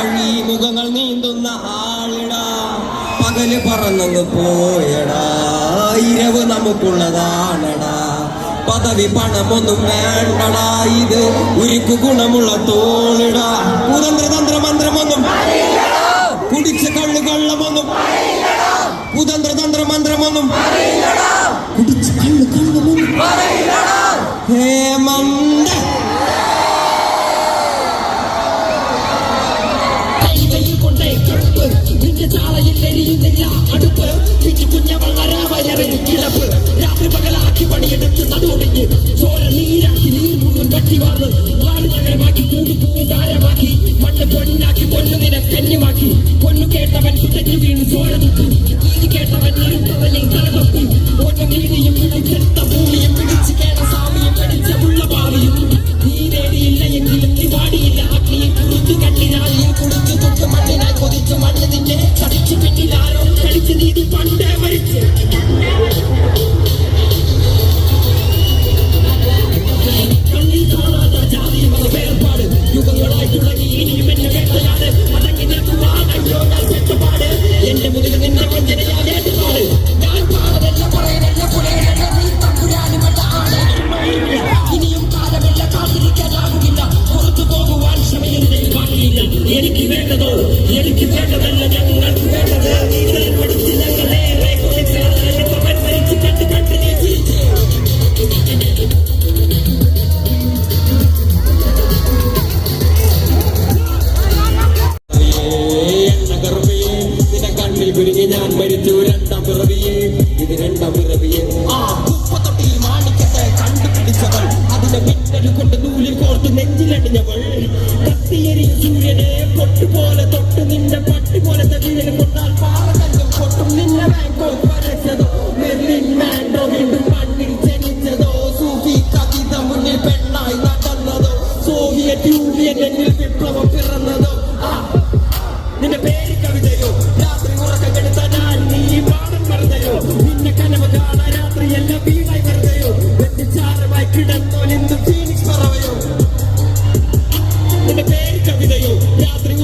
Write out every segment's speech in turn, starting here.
ആഴിമുഖങ്ങൾ നീന്തുന്ന ആളിടാ. പകൽ പറന്നു പോയടാ. ഇരവ് നമുക്കുള്ളതാണടാ. പദവി പണമൊന്നും വേണ്ടടാ. ഇത് ഉരുക്കു ഗുണമുള്ള തോളിട. തീരുന്നില്ല അടുപ്പ് കിച്ചു കുഞ്ഞ വളരാ വയറിന് കിടപ്പ്. രാത്രി പകലാക്കി പണിയെടുത്ത് നടുവൊടിഞ്ഞ് ചോര നീര Thank you. ചുരുങ്ങി ഞാൻ മരിച്ചു. രണ്ടാം പിറവിയെ ഇത് രണ്ടാം പിറവിയെ. ആ കുപ്പത്തൊട്ടിയിൽ മാണിക്കത്തെ കണ്ടുപിടിച്ചവൾ അതിന്റെ പിന്നൽ നൂലിൽ കോർത്ത് നെഞ്ചിലടിഞ്ഞവൾ. കത്തിയരിയ സൂര്യനെ പൊട്ടി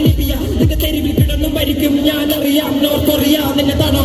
നിന്റെ കിടന്നു മരിക്കും. ഞാൻ അറിയാം നോർത്ത് കൊറിയ നിന്നെ തട